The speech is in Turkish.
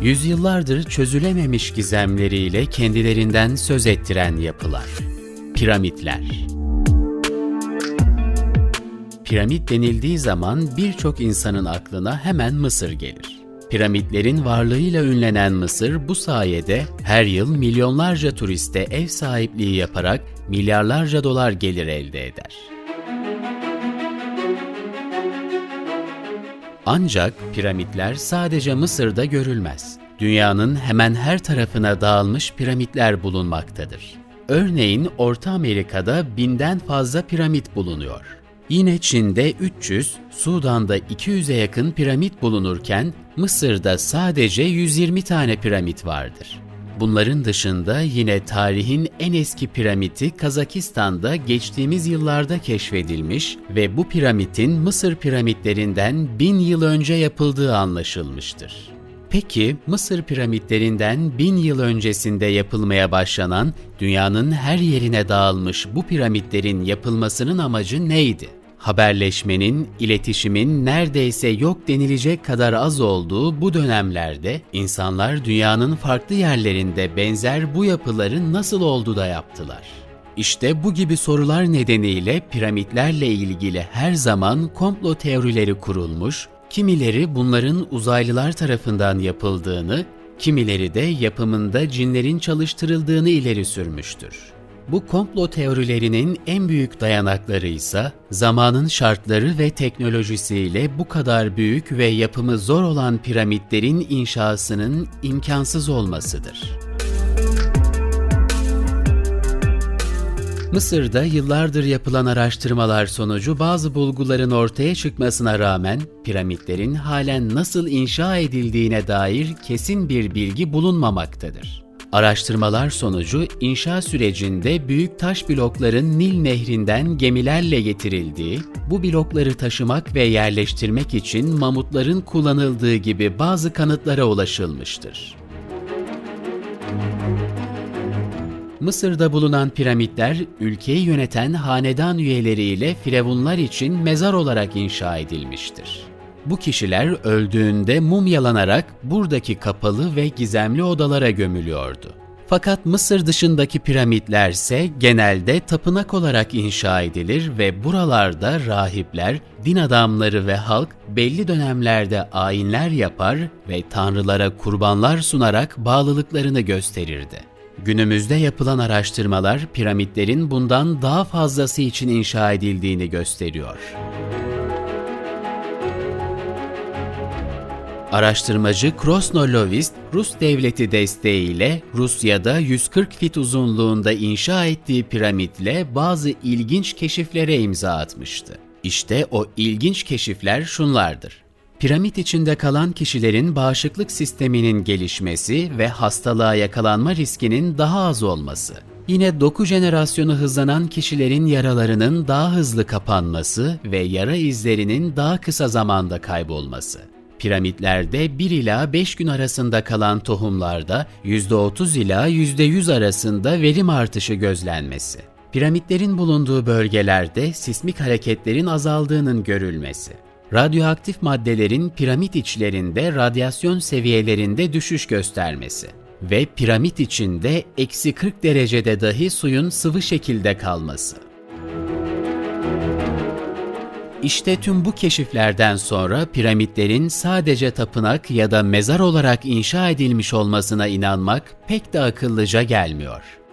Yüzyıllardır çözülememiş gizemleriyle kendilerinden söz ettiren yapılar. Piramitler. Piramit denildiği zaman birçok insanın aklına hemen Mısır gelir. Piramitlerin varlığıyla ünlenen Mısır bu sayede her yıl milyonlarca turiste ev sahipliği yaparak milyarlarca dolar gelir elde eder. Ancak piramitler sadece Mısır'da görülmez. Dünyanın hemen her tarafına dağılmış piramitler bulunmaktadır. Örneğin Orta Amerika'da binden fazla piramit bulunuyor. Yine Çin'de 300, Sudan'da 200'e yakın piramit bulunurken Mısır'da sadece 120 tane piramit vardır. Bunların dışında yine tarihin en eski piramidi Kazakistan'da geçtiğimiz yıllarda keşfedilmiş ve bu piramidin Mısır piramitlerinden bin yıl önce yapıldığı anlaşılmıştır. Peki Mısır piramitlerinden bin yıl öncesinde yapılmaya başlanan, dünyanın her yerine dağılmış bu piramitlerin yapılmasının amacı neydi? Haberleşmenin, iletişimin neredeyse yok denilecek kadar az olduğu bu dönemlerde insanlar dünyanın farklı yerlerinde benzer bu yapıları nasıl oldu da yaptılar? İşte bu gibi sorular nedeniyle piramitlerle ilgili her zaman komplo teorileri kurulmuş, kimileri bunların uzaylılar tarafından yapıldığını, kimileri de yapımında cinlerin çalıştırıldığını ileri sürmüştür. Bu komplo teorilerinin en büyük dayanakları ise zamanın şartları ve teknolojisiyle bu kadar büyük ve yapımı zor olan piramitlerin inşasının imkansız olmasıdır. Mısır'da yıllardır yapılan araştırmalar sonucu bazı bulguların ortaya çıkmasına rağmen piramitlerin halen nasıl inşa edildiğine dair kesin bir bilgi bulunmamaktadır. Araştırmalar sonucu inşa sürecinde büyük taş blokların Nil Nehri'nden gemilerle getirildiği, bu blokları taşımak ve yerleştirmek için mamutların kullanıldığı gibi bazı kanıtlara ulaşılmıştır. Mısır'da bulunan piramitler, ülkeyi yöneten hanedan üyeleriyle firavunlar için mezar olarak inşa edilmiştir. Bu kişiler öldüğünde mumyalanarak buradaki kapalı ve gizemli odalara gömülüyordu. Fakat Mısır dışındaki piramitler ise genelde tapınak olarak inşa edilir ve buralarda rahipler, din adamları ve halk belli dönemlerde ayinler yapar ve tanrılara kurbanlar sunarak bağlılıklarını gösterirdi. Günümüzde yapılan araştırmalar piramitlerin bundan daha fazlası için inşa edildiğini gösteriyor. Araştırmacı Krosno Lovist, Rus devleti desteğiyle Rusya'da 140 fit uzunluğunda inşa ettiği piramitle bazı ilginç keşiflere imza atmıştı. İşte o ilginç keşifler şunlardır. Piramit içinde kalan kişilerin bağışıklık sisteminin gelişmesi ve hastalığa yakalanma riskinin daha az olması. Yine doku jenerasyonu hızlanan kişilerin yaralarının daha hızlı kapanması ve yara izlerinin daha kısa zamanda kaybolması. Piramitlerde 1 ila 5 gün arasında kalan tohumlarda %30 ila %100 arasında verim artışı gözlenmesi. Piramitlerin bulunduğu bölgelerde sismik hareketlerin azaldığının görülmesi. Radyoaktif maddelerin piramit içlerinde radyasyon seviyelerinde düşüş göstermesi ve piramit içinde eksi 40 derecede dahi suyun sıvı şekilde kalması. İşte tüm bu keşiflerden sonra piramitlerin sadece tapınak ya da mezar olarak inşa edilmiş olmasına inanmak pek de akıllıca gelmiyor.